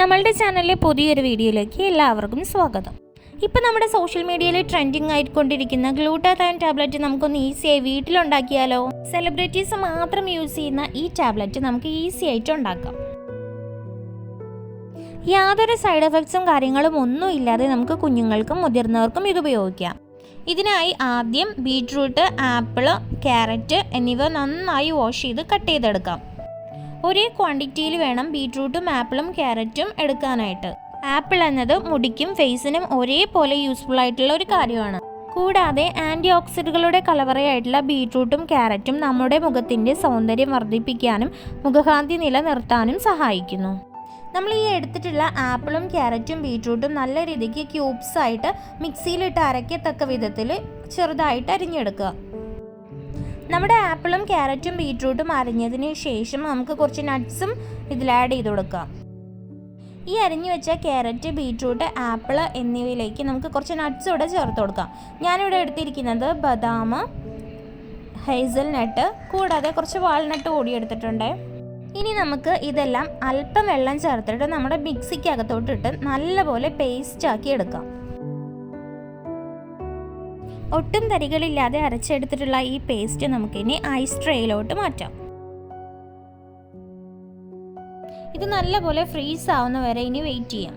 നമ്മളുടെ ചാനലിലെ പുതിയൊരു വീഡിയോയിലേക്ക് എല്ലാവർക്കും സ്വാഗതം. ഇപ്പം നമ്മുടെ സോഷ്യൽ മീഡിയയിൽ ട്രെൻഡിങ് ആയിക്കൊണ്ടിരിക്കുന്ന ഗ്ലൂട്ടാതൈൻ ടാബ്ലറ്റ് നമുക്കൊന്ന് ഈസിയായി വീട്ടിലുണ്ടാക്കിയാലോ? സെലിബ്രിറ്റീസ് മാത്രം യൂസ് ചെയ്യുന്ന ഈ ടാബ്ലറ്റ് നമുക്ക് ഈസി ആയിട്ട് ഉണ്ടാക്കാം. യാതൊരു സൈഡ് എഫക്ട്സും കാര്യങ്ങളും ഒന്നും ഇല്ലാതെ നമുക്ക് കുഞ്ഞുങ്ങൾക്കും മുതിർന്നവർക്കും ഇത് ഉപയോഗിക്കാം. ഇതിനായി ആദ്യം ബീട്രൂട്ട് ആപ്പിൾ ക്യാരറ്റ് എന്നിവ നന്നായി വാഷ് ചെയ്ത് കട്ട് ചെയ്തെടുക്കാം. ഒരേ ക്വാണ്ടിറ്റിയിൽ വേണം ബീട്രൂട്ടും ആപ്പിളും ക്യാരറ്റും എടുക്കാനായിട്ട്. ആപ്പിൾ എന്നത് മുടിക്കും ഫേസിനും ഒരേപോലെ യൂസ്ഫുൾ ആയിട്ടുള്ള ഒരു കാര്യമാണ്. കൂടാതെ ആന്റി ഓക്സിഡുകളുടെ കലവറയായിട്ടുള്ള ബീട്രൂട്ടും ക്യാരറ്റും നമ്മുടെ മുഖത്തിന്റെ സൗന്ദര്യം വർദ്ധിപ്പിക്കാനും മുഖകാന്തി നിലനിർത്താനും സഹായിക്കുന്നു. നമ്മൾ ഈ എടുത്തിട്ടുള്ള ആപ്പിളും ക്യാരറ്റും ബീട്രൂട്ടും നല്ല രീതിക്ക് ക്യൂബ്സ് ആയിട്ട് മിക്സിയിലിട്ട് അരയ്ക്കത്തക്ക വിധത്തിൽ ചെറുതായിട്ട് അരിഞ്ഞെടുക്കുക. നമ്മുടെ ആപ്പിളും ക്യാരറ്റും ബീട്രൂട്ടും അരിഞ്ഞതിന് ശേഷം നമുക്ക് കുറച്ച് നട്ട്സും ഇതിൽ ആഡ് ചെയ്ത് കൊടുക്കാം. ഈ അരിഞ്ഞു വെച്ച ക്യാരറ്റ് ബീട്രൂട്ട് ആപ്പിൾ എന്നിവയിലേക്ക് നമുക്ക് കുറച്ച് നട്ട്സ് ഇവിടെ ചേർത്ത് കൊടുക്കാം. ഞാനിവിടെ എടുത്തിരിക്കുന്നത് ബദാം ഹൈസൽ നട്ട് കൂടാതെ കുറച്ച് വാൾനട്ട് കൂടി എടുത്തിട്ടുണ്ട്. ഇനി നമുക്ക് ഇതെല്ലാം അല്പം വെള്ളം ചേർത്തിട്ട് നമ്മുടെ മിക്സിക്കകത്തോട്ടിട്ട് നല്ലപോലെ പേസ്റ്റ് ആക്കി എടുക്കാം. ഒട്ടും തരികളില്ലാതെ അരച്ചെടുത്തിട്ടുള്ള ഈ പേസ്റ്റ് നമുക്കിനി ഐസ് ട്രേയിലോട്ട് മാറ്റാം. ഇത് നല്ലപോലെ ഫ്രീസ് ആവുന്ന വരെ ഇനി വെയിറ്റ് ചെയ്യാം.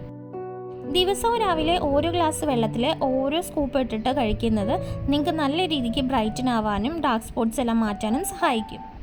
ദിവസവും രാവിലെ ഓരോ ഗ്ലാസ് വെള്ളത്തിൽ ഓരോ സ്കൂപ്പ് ഇട്ടിട്ട് കഴിക്കുന്നത് നിങ്ങൾക്ക് നല്ല രീതിക്ക് ബ്രൈറ്റൻ ആവാനും ഡാർക്ക് സ്പോട്ട്സ് എല്ലാം മാറ്റാനും സഹായിക്കും.